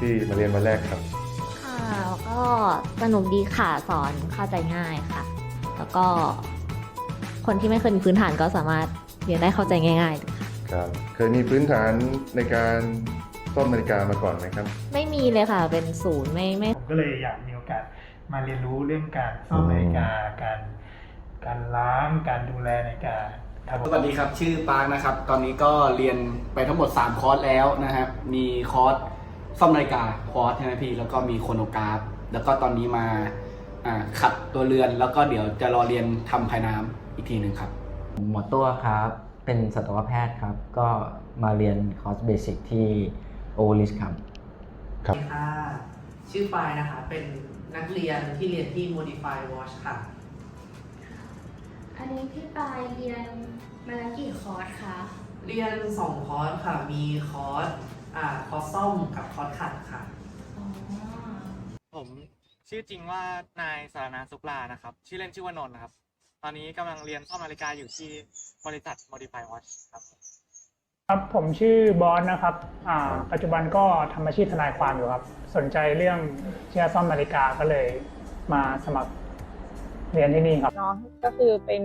ที่มาเรียนวันแรกครับ ค่ะก็สนุกดีค่ะสอนเข้าใจง่ายค่ะ แล้วก็คนที่ไม่เคยมีพื้นฐานก็สามารถเรียนได้เข้าใจง่ายๆเลยค่ะครับเคยมีพื้นฐานในการซ่อมนาฬิกามาก่อนไหมครับ ไม่มีเลยค่ะเป็นศูนย์ไม่ไม่ ผมก็เลยอยากมีโอกาสมาเรียนรู้เรื่องการซ่อมนาฬิกาการการล้างการดูแลนาฬิกาครับผมสวัสดีครับ ชื่อปาร์คนะครับ ตอนนี้ก็เรียนไปทั้งหมด 3 คอร์สแล้วนะครับ มีคอร์ส ซ่อมนาฬิกาคอร์สใช่ไหมพี่ แล้วก็มีโครโนกราฟ แล้วก็ตอนนี้มาอ่าขัดตัวเรือน แล้วก็เดี๋ยวจะรอเรียนทำภายน้ำอีกทีหนึ่งครับ หมอตัวครับ เป็นสัตวแพทย์ครับ ก็มาเรียนคอร์สเบสิกที่โอลิสครับครับสวัสดีค่ะ ชื่อปายนะคะ เป็นนักเรียนที่เรียนที่ Modify Watch ค่ะ อันนี้พี่ปายเรียนมาแล้วกี่คอร์สคะ เรียน 2 คอร์สค่ะ มีคอร์ส อ่าคอร์สซ่อมกับคอร์สขัดค่ะอ๋อผมชื่อจริงว่านายสารนาสุกลานะครับ ชื่อเล่นชื่อว่านนท์นะครับ ตอนนี้กำลังเรียนซ่อมนาฬิกาอยู่ที่บริษัท Modify Watch ครับ ครับผมชื่อบอสนะครับอ่าปัจจุบันก็ทำอาชีพทนายความอยู่ครับ สนใจเรื่องที่จะซ่อมนาฬิกาก็เลยมาสมัครเรียนที่นี่ครับ เนาะก็คือเป็น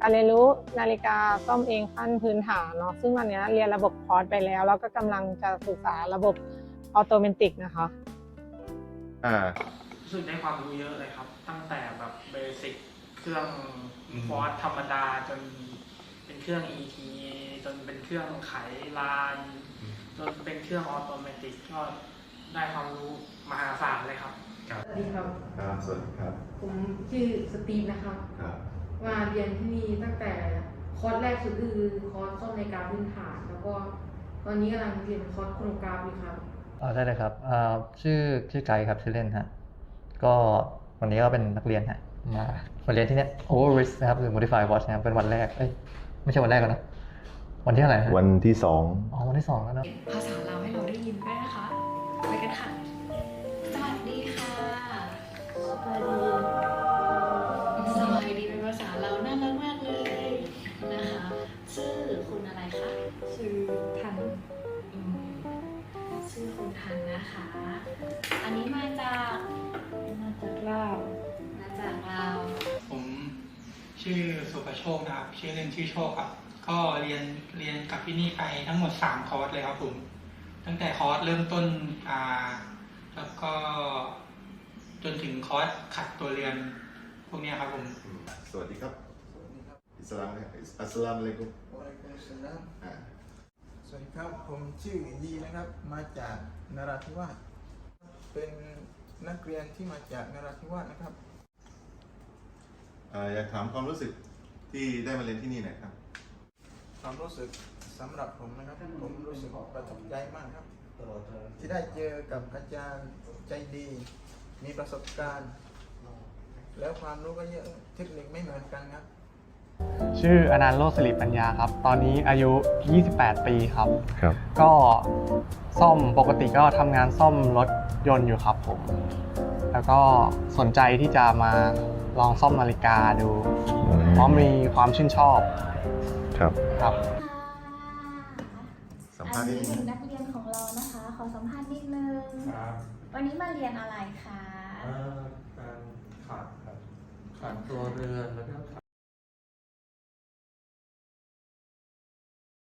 การเรียนรู้นาฬิกาซ่อมเองขั้นพื้นฐานเนาะซึ่งวันเนี้ยเรียนระบบคอร์สไปแล้ว แล้วก็กำลังจะศึกษาระบบออโตเมติกนะคะอ่ารู้สึกได้ความรู้เยอะเลยครับ ตั้งแต่แบบเบสิกเครื่องอืมฟอร์สธรรมดาจนเป็นเครื่อง ET จนเป็นเครื่องไขลานจนเป็นเครื่องออโตเมติกก็ได้ความรู้มหาศาลเลยครับ สวัสดีครับ ครับ สวัสดีครับ ผมชื่อสตีฟนะครับครับ มาเรียนที่นี่ตั้งแต่คอร์สแรกสุดคือคอร์สซ่อมนาฬิกาพื้นฐาน แล้วก็ตอนนี้กำลังเรียนคอร์สโครโนกราฟอยู่ครับอ่าได้เลยครับอ่าชื่อชื่อไกด์ครับชื่อเล่นฮะก็วันนี้ก็เป็นนักเรียนฮะมามาเรียนที่เนี้ย Overrisk นะครับหรือ Modify Watch นะครับเป็นวันแรกเอ้ยไม่ใช่วันแรกแล้วนะวันที่เท่าไหร่ฮะวันที่สองอ๋อวันที่สองแล้วนะภาษาเราวให้เราได้ยินด้วยนะคะไปกันค่ะสวัสดีค่ะส คุณอะไรคะ ชื่อทันอืมชื่อคุณทันนะคะ อันนี้มาจากมาจากลาวมาจากลาวผมชื่อสุภโชคนะครับ ชื่อเล่นชื่อโชคครับ ก็เรียนเรียนกับที่นี่ไปทั้งหมด 3 คอร์สเลยครับผม ตั้งแต่คอร์สเริ่มต้นอ่าแล้วก็จนถึงคอร์สขัดตัวเรือนพวกเนี้ยครับผม สวัสดีครับ อิสลามอัสสลามุ อะลัยกุมอ่าสวัสดีครับผมชื่อยีนะครับ มาจากนราธิวาสเป็นนักเรียนที่มาจากนราธิวาสนะครับอ่าอยากถามความรู้สึกที่ได้มาเรียนที่นี่หน่อยครับ ความรู้สึกสำหรับผมนะครับ ผมรู้สึกประทับใจมากครับ ที่ได้เจอกับอาจารย์ใจดี มีประสบการณ์ แล้วความรู้ก็เยอะเทคนิคไม่เหมือนกันครับ ชื่ออนันต์โลสิริปัญญาครับ ตอนนี้อายุ 28 ปีครับ ครับ ก็ซ่อมปกติก็ทำงานซ่อมรถยนต์อยู่ครับผม แล้วก็สนใจที่จะมาลองซ่อมนาฬิกาดู เพราะมีความชื่นชอบครับครับ สัมอัภาษนณ์นิดนี้นึหนึ่งงนักเรียนของเรานะคะ ขอสัมภาษณ์นิดนึง ครับวันนี้มาเรียนอะไรคะการขัดครับขัดตัวเรือนแล้วก็ขั